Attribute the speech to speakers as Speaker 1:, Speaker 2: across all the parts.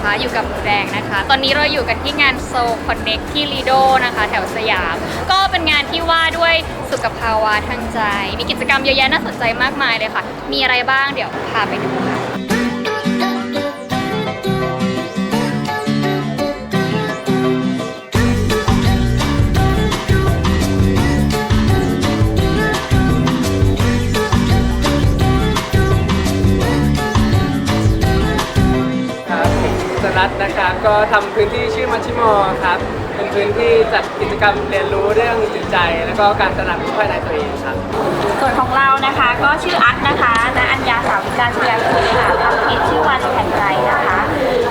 Speaker 1: นะคะอยู่กับหมูแดงนะคะ ตอนนี้เราอยู่กันที่งานโซคอนเน็กที่ลีโดนะคะ แถวสยาม ก็เป็นงานที่ว่าด้วยสุขภาวะทางใจ มีกิจกรรมเยอะแยะน่าสนใจมากมายเลยค่ะ มีอะไรบ้างเดี๋ยวพาไปดูค่ะ
Speaker 2: ก็ทำพื้นที่ชื่อมัชชิมอครับ เป็นพื้นที่จัดกิจกรรมเรียนรู้เรื่องจิตใจ แล้วก็การตระหนักรู้ภายในตัวเองครับ
Speaker 3: ส่วนของเรานะคะก็ชื่ออัดนะคะณอัญญาสาวิการชยาคุณค่ะทำเพจชื่อวันแห่งใจนะคะ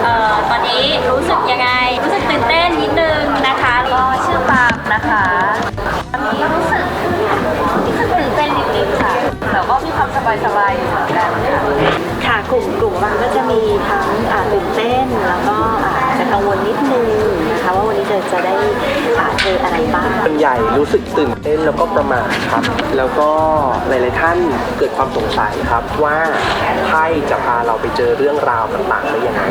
Speaker 3: เอ่อตอนนี้รู้สึกยังไง รู้สึกตื่นเต้นนิดนึงนะคะก็ชื่อปาล์มนะคะ ตอนนี้รู้สึกรู้สึกตื่นเต้นนิดๆค่ะแต่ก็มีความสบายๆอยู่เหมือนกันค่ะ
Speaker 4: ค่ะกลุ่มกลุ่มของเราก็จะมีทั้งอ่าตื่นเต้นแล้วก็อาจจะ กังวลนิดนึงนะคะว่าวันนี้จะจะได้อ่าเจออะไรบ้าง
Speaker 5: ส่วนใหญ่รู้สึกตื่นเต้นแล้วก็ประหมาทครับ แล้วก็หลาย ๆ ท่านเกิดความสงสัยครับว่าไพ่จะพาเราไปเจอเรื่องราวต่างๆได้ยังไง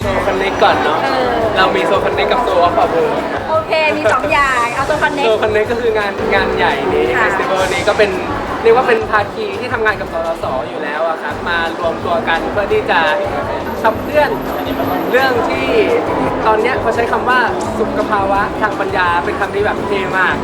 Speaker 2: โซคันเน็กก่อนเนาะ เรามีโซคันเน็กกับโซออฟเบอร์
Speaker 3: โอเค มีสองอย่างเอาตัวคอนเน็
Speaker 2: โซ
Speaker 3: ก
Speaker 2: คันเน็กก็คืองานงานใหญ่นี้เฟ
Speaker 3: ค่ะ
Speaker 2: สติวัลนี้ก็เป็นเรียกว่าเป็นภาคีที่ทำงานกับสสสอยู่แล้วอะครับมารวมตัวกันเพื่อที่จะขับเคลื่อนเรื่องที่ตอนเนี้ยเขาใช้คำว่าสุขภาวะทางปัญญาเป็นคำที่แบบเท่มาก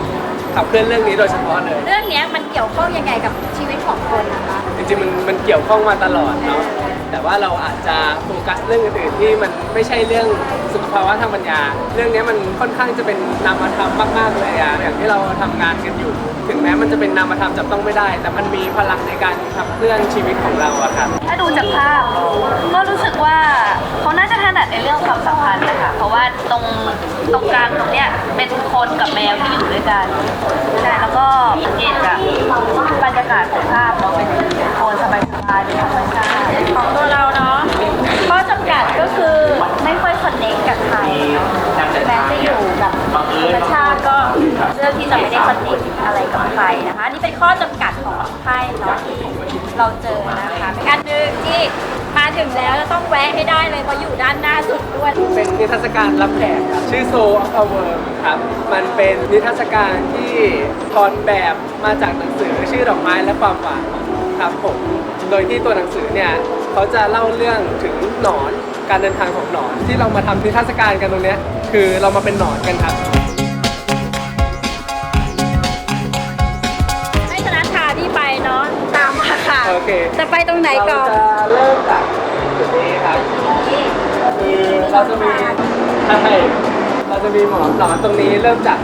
Speaker 2: ขับเคลื่อนเรื่องนี้โดยเฉพาะเลย
Speaker 3: เรื่องเนี้ยมันเกี่ยวข้องยังไงกับชีวิตของคนนะคะ
Speaker 2: จริงๆมันมันเกี่ยวข้องมาตลอดเนาะแต่ว่าเราอาจจะโฟกัสเรื่องอื่นๆที่มันไม่ใช่เรื่อง สุขภาวะทางปัญญา เรื่องเนี้ยมันค่อนข้างจะเป็นนามธรรมมากๆเลยอะอย่างที่เราทำงานกันอยู่ ถึงแม้มันจะเป็นนามธรรมจับต้องไม่ได้ แต่มันมีพลังในการขับเคลื่อนชีวิตของเราอะครับ
Speaker 3: ถ้าดูจากภาพก็รู้สึกว่าเขาน่าจะถนัดในเรื่องความสัมพันธ์นะคะเพราะว่าตรงตรงกลางตรงเนี้ยเป็นคนกับแมวที่อยู่ด้วยกันใช่แล้วก็สังเกตจากบรรยากาศของภาพเนาะเป็นโทนสบายๆเป็นธรรมชาติของตัวเราเนา ข้อจำกัดของไพ่เนาะที่เราเจอนะคะเป็นอันหนึ่งที่มาถึงแล้วจะต้องแวะให้ได้เลยเพราะอยู่ด้านหน้าสุดด้วย
Speaker 2: เป็นนิทรรศการรับแขกครับชื่อ Soul of a w o r m ครับ มันเป็นนิทรรศการที่ถอดแบบมาจากหนังสือชื่อดอกไม้และความหวานครับผม โดยที่ตัวหนังสือเนี่ยเขาจะเล่าเรื่องถึงหนอนการเดินทางของหนอนที่เรามาทำนิทรรศการกันตรงเนี้ยคือเรามาเป็นหนอนกันครับ เค
Speaker 3: จะไปตรงไหนก่อน
Speaker 2: เราจะเริ่มจากจุดนี้ครับคือเราจะมีใช่เราจะมีหมอนหนอนตรงนี้เริ่มจาก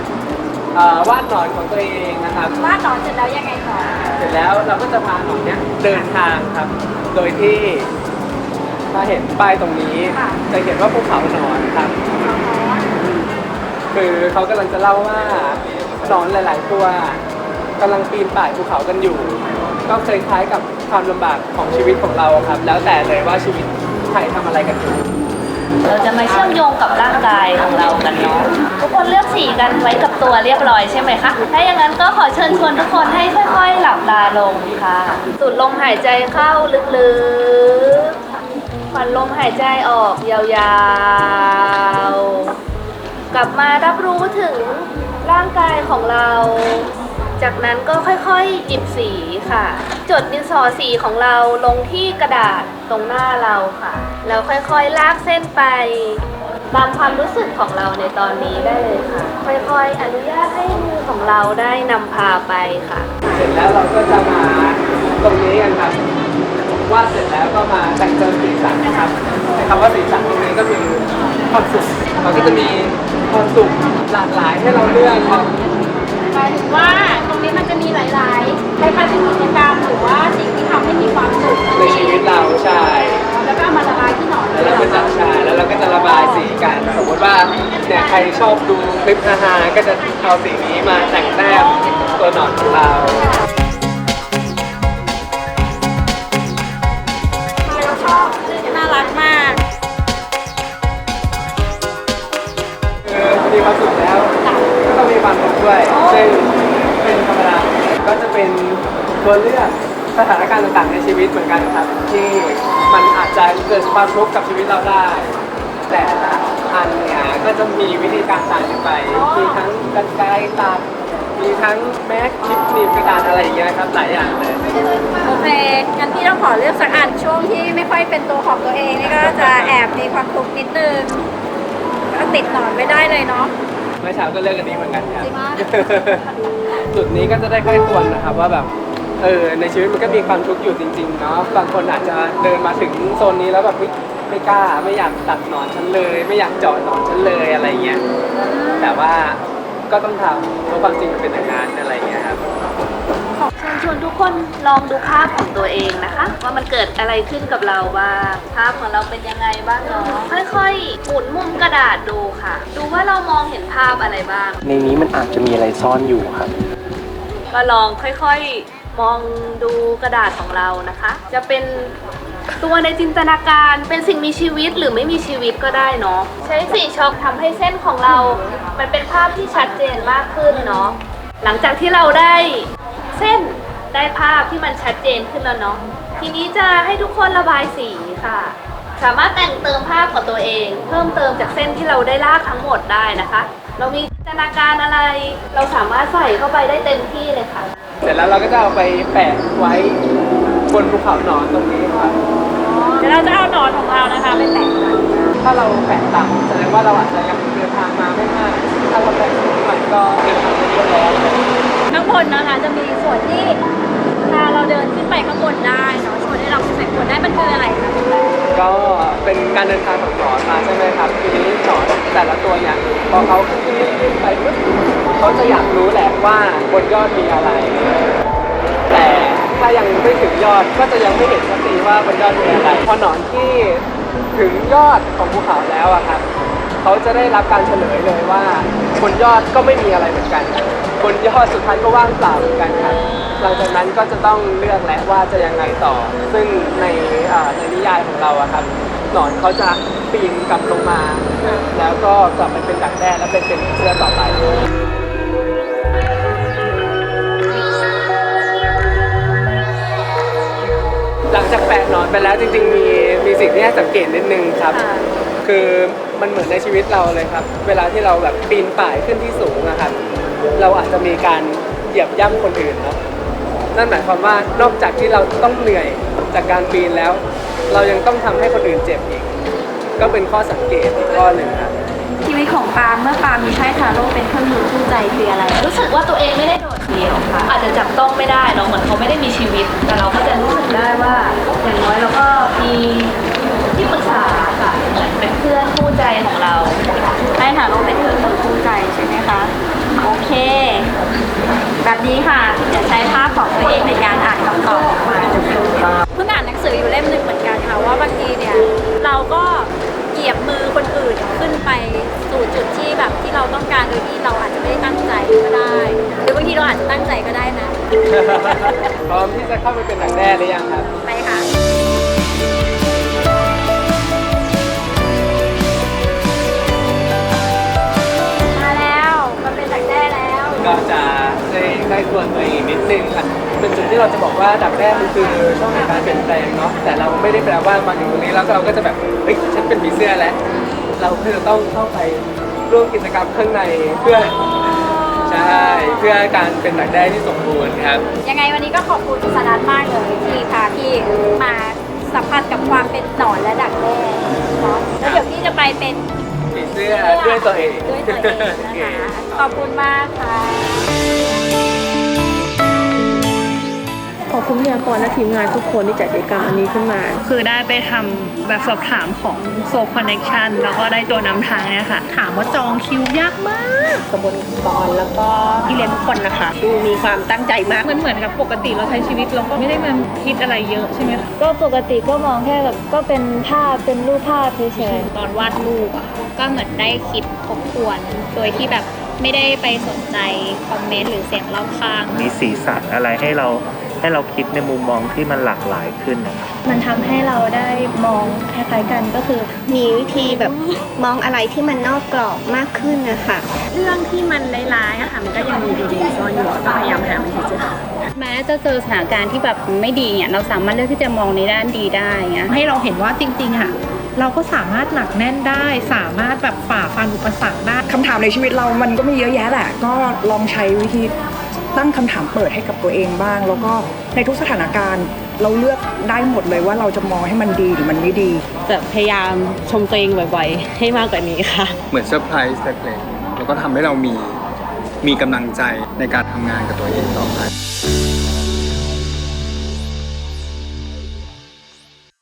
Speaker 2: เอ่อวาดหนอนของตัวเองนะครับ
Speaker 3: วาดหนอนเสร็จแล้วยังไงต่อ
Speaker 2: เสร็จแล้วเราก็จะพาหนอนเนี้ยเดินทางครับ โดยที่ถ้าเห็นป้ายตรงนี้ จะเห็นว่าภูเขาหนอนครับ คือเขากำลังจะเล่าว่าหนอนหลาย ๆ ตัวกำลังปีนป่ายภูเขากันอยู่ ก็เคยคล้ายกับ ความลำบากของชีวิตของเราครับ แล้วแต่เลยว่าชีวิตใครทำอะไรกันอยู่
Speaker 3: เราจะมาเชื่อมโยงกับร่างกายของเรากันเนาะทุกคนเลือกสีกันไว้กับตัวเรียบร้อยใช่ไหมคะ ถ้าอย่างนั้นก็ขอเชิญชวนทุกคนให้ค่อยๆ หลับตาลงค่ะ สูดลมหายใจเข้าลึกๆผ่อนลมหายใจออกยาวๆ กลับมารับรู้ถึงร่างกายของเรา จากนั้นก็ค่อยๆหยิบสีค่ะ จดดินสอสีของเราลงที่กระดาษตรงหน้าเราค่ะ แล้วค่อยๆลากเส้นไป ตามความรู้สึกของเราในตอนนี้ได้เลยค่ะ ค่อยๆอนุญาตให้มือของเราได้นำพาไปค่ะ
Speaker 2: เสร็จแล้วเราก็จะมาตรงนี้กันครับวาดเสร็จแล้วก็มาแต่งเติมสีสันนะครับในคำว่าสีสันตรงนี้ก็คือความสุขเราก็จะมีความสุขหลากหลายให้เราเลือกครับ
Speaker 3: หมายถึงว่าตรงนี้มันจะมีหลายๆคล้ายๆเป็นกิจกรรมหรือว่าสิ่งที่ทำให้มีความสุข
Speaker 2: ในชีวิตเราใช่
Speaker 3: แล้วก็เอามาระบายที่หนอน
Speaker 2: แล้วเราก็จะใช่แล้วเราก็จะระบายสีกัน สมมติว่าเนี่ยใครชอบดูคลิปฮาๆก็จะเอาสีนี้มาแต่งแต้มตัวหนอนของเรา ตัวเลือกสถานการณ์ต่างๆในชีวิตเหมือนกันครับที่มันอาจจะเกิดความทุกข์กับชีวิตเราได้ แต่ละอันเนี่ยก็จะมีวิธีการต่างกันไปมีทั้งกันไกรตัดมีทั้งแม็กคลิปหนีบกระดาษอะไรอย่างเงี้ยครับหลายอย่างเลย
Speaker 6: โอเคงั้นพี่ต้องขอเลือกสักอันช่วงที่ไม่ค่อยเป็นตัวของตัวเองนี่ก็จะแอบมีความทุกข์นิดนึงก็ติดหนอนไม่ได้เลยเนาะ
Speaker 2: เมื่อเช้าก็เลือกอันนี้เหมือนกันครับ
Speaker 6: จริงปะ
Speaker 2: จุดนี้ก็จะได้ค่อยควรนะครับว่าแบบ เออในชีวิตมันก็มีความทุกข์อยู่จริงๆเนาะบางคนอาจจะเดินมาถึงโซนนี้แล้วแบบเฮ้ยไม่กล้าไม่อยากตัดหนอนฉันเลย ไม่อยากเจาะหนอนฉันเลยอะไรเงี้ยแต่ว่าก็ต้องทำเพราะความจริงมันเป็นอย่างนั้นอะไรเงี้ยครับ
Speaker 3: เชิญชวนทุกคนลองดูภาพของตัวเองนะคะ ว่ามันเกิดอะไรขึ้นกับเราบ้างภาพของเราเป็นยังไงบ้างเนาะค่อยๆหมุนมุมกระดาษดูค่ะ ดูว่าเรามองเห็นภาพอะไรบ้าง
Speaker 5: ในนี้มันอาจจะมีอะไรซ่อนอยู่ครับ
Speaker 3: ก็ลองค่อยๆ มองดูกระดาษของเรานะคะ จะเป็นตัวในจินตนาการเป็นสิ่งมีชีวิตหรือไม่มีชีวิตก็ได้เนาะใช้สีช็อกทำให้เส้นของเรา มันเป็นภาพที่ชัดเจนมากขึ้นเนาะหลังจากที่เราได้เส้นได้ภาพที่มันชัดเจนขึ้นแล้วเนาะทีนี้จะให้ทุกคนระบายสีค่ะ สามารถแต่งเติมภาพของตัวเอง เพิ่มเติมจากเส้นที่เราได้ลากทั้งหมดได้นะคะ เรามีจินตนาการอะไร เราสามารถใส่เข้าไปได้เต็มที่เลยค่ะ
Speaker 2: เสร็จแล้วเราก็จะเอาไปแปะไว้บนภูเขาหนอนตรงนี้ครับ
Speaker 6: เดี๋ยวเราจะเอาหนอนของเรานะคะไปแต่งกัน
Speaker 2: ถ้าเราแปะต่ำแสดงว่าเราอาจจะยังเดินทางมาไม่มาก ถ้าเราแปะสูงหน่อยก็เดินทางไปเยอะแล้ว
Speaker 6: ข้างบนนะคะจะมีส่วนที่พาเราเดินขึ้นไปข้างบนได้เนาะชวนให้เราขึ้นไปข้างบนได้มันคืออะไรคะคุณแม่
Speaker 2: ก็เป็นการเดินทางของหนอนมาใช่ไหมครับ ทีนี้หนอนแต่ละตัวเนี่ยพอเขาขึ้นขึ้นไปปุ๊บ เขาจะอยากรู้แหละว่าบนยอดมีอะไร แต่ถ้ายังไม่ถึงยอดก็จะยังไม่เห็นสักทีว่าบนยอดมีอะไร พอหนอนที่ถึงยอดของภูเขาแล้วอะครับเขาจะได้รับการเฉลยเลยว่าบนยอดก็ไม่มีอะไรเหมือนกันบนยอดสุดท้ายก็ว่างเปล่าเหมือนกันครับหลังจากนั้นก็จะต้องเลือกแล้วว่าจะยังไงต่อ ซึ่งในในนิยายของเราอะครับหนอนเขาจะปีนกลับลงมา แล้วก็กลับไปเป็นดักแด้แล้วเป็นเป็นเสื้อต่อไป ไปแล้วจริงๆมีมีสิ่งที่ให้สังเกตนิดนึงครับคือมันเหมือนในชีวิตเราเลยครับ เวลาที่เราแบบปีนป่ายขึ้นที่สูงนะครับ เราอาจจะมีการเหยียบย่ำคนอื่นเนาะนั่นหมายความว่านอกจากที่เราต้องเหนื่อยจากการปีนแล้ว เรายังต้องทำให้คนอื่นเจ็บอีก ก็เป็นข้อสังเกตอีกข้อหนึ่งครับ
Speaker 6: ชีวิตของปาล์มเมื่อปาล์มมีไพ่ทาโร่เป็นเครื่องมือคู่ใจคืออะไร
Speaker 3: รู้สึกว่าตัวเองไม่ได้โดดเดี่ยวค่ะ อาจจะจับต้องไม่ได้เนาะเหมือนเขาไม่ได้มีชีวิต แต่เราก็จะรู้สึกได้ว่าอย่างน้อยเราก็มีที่ปรึกษาค่ะเหมือนเป็นเพื่อนคู่ใจของเรา
Speaker 6: ไพ่ทาโร่เป็นเครื่องมือ การโดยที่เราอาจจะไม่ได้ตั้งใจก็ได้ หรือบางทีเราอาจจะตั้งใจก็ได้นะ
Speaker 2: พร้อมที่จะเข้าไปเป็นหนังแด้หรือยังครับ
Speaker 6: ไปค่ะ มาแล้วมันเป็นดักแด้แล้ว
Speaker 2: ก็จะได้ได้ส่วนตัวเองนิดนึงครับเป็นจุดที่เราจะบอกว่าดักแด้มันคือช่องแห่งการเปลี่ยนแปลงเนาะแต่เราไม่ได้แปลว่ามาถึงตรงนี้แล้วเราก็จะแบบเฮ้ยฉันเป็นผีเสื้อแล้ว เราคือจะต้องเข้าไป ร่วมกิจกรรมข้างในเพื่อใช่เพื่อการเป็นดักแด้ที่สมบูรณ์ครับ
Speaker 6: ยังไงวันนี้ก็ขอบคุณสนัทมากเลยที่พาพี่มาสัมผัสกับความเป็นหนอนและดักแด้เนาะแล้วเดี๋ยวพี่จะไปเป็น
Speaker 2: ผีเสื้อด้วยตัวเอง
Speaker 6: ด้วยตัวเองนะคะขอบคุณมากค่ะ
Speaker 7: อบคุณพยากรและทีมงานทุกคนที่จัดกิจกรรมอันนี้ขึ้นมา
Speaker 8: คือได้ไปทำแบบสอบถามของโซคอนเน็กชันแล้วก็ได้ตัวนำทางเนี่ยค่ะ ถามว่าจองคิวยากมาก
Speaker 7: กระบวนกรแล้วก็พี่เลี้ยงทุกคนนะคะ ดูมีความตั้งใจมาก
Speaker 8: มันเหมือนกับปกติเราใช้ชีวิตเราก็ไม่ได้มาคิดอะไรเยอะใช่ไหมคะ
Speaker 9: ก็ปกติก็มองแค่แบบก็เป็นภาพเป็นรูปภาพเฉยๆ
Speaker 1: ตอนวาดรูปอะก็เหมือนได้คิดทบทวน โดยที่แบบไม่ได้ไปสนใจคอมเมนต์หรือเสียงรอบข้าง
Speaker 10: มีสีสันอะไรให้เรา ให้เราคิดในมุมมองที่มันหลากหลายขึ้นนะครับ
Speaker 9: มันทำให้เราได้มองคล้ายๆกันก็คือ
Speaker 11: มีวิธีแบบมองอะไรที่มันนอกกรอบมากขึ้นนะคะ
Speaker 6: เรื่องที่มันร้ายๆอะค่ะ มันก็ยังมีดีๆซ่อนอยู่ก็พยายามหาวิธีเจอ
Speaker 12: แม้จะเจอสถานการณ์ที่แบบไม่ดีเนี่ยเราสามารถเลือกที่จะมองในด้านดีได้เงี้ย
Speaker 8: ให้เราเห็นว่าจริงๆอะเราก็สามารถหนักแน่นได้ สามารถแบบฝ่าฟันอุปสรรคได้
Speaker 13: คำถามในชีวิตเรามันก็มีเยอะแยะแหละ ก็ลองใช้วิธี ตั้งคำถามเปิดให้กับตัวเองบ้าง แล้วก็ในทุกสถานการณ์เราเลือกได้หมดเลยว่าเราจะมองให้มันดีหรือมันไม่ดี
Speaker 14: จะพยายามชมตัวเองบ่อยๆ ให้มากกว่านี้ค่ะ
Speaker 15: เหมือนเซอร์ไพรส์เล็กๆแล้วก็ทำให้เรามีมีกำลังใจในการทำงานกับตัวเองต่อไป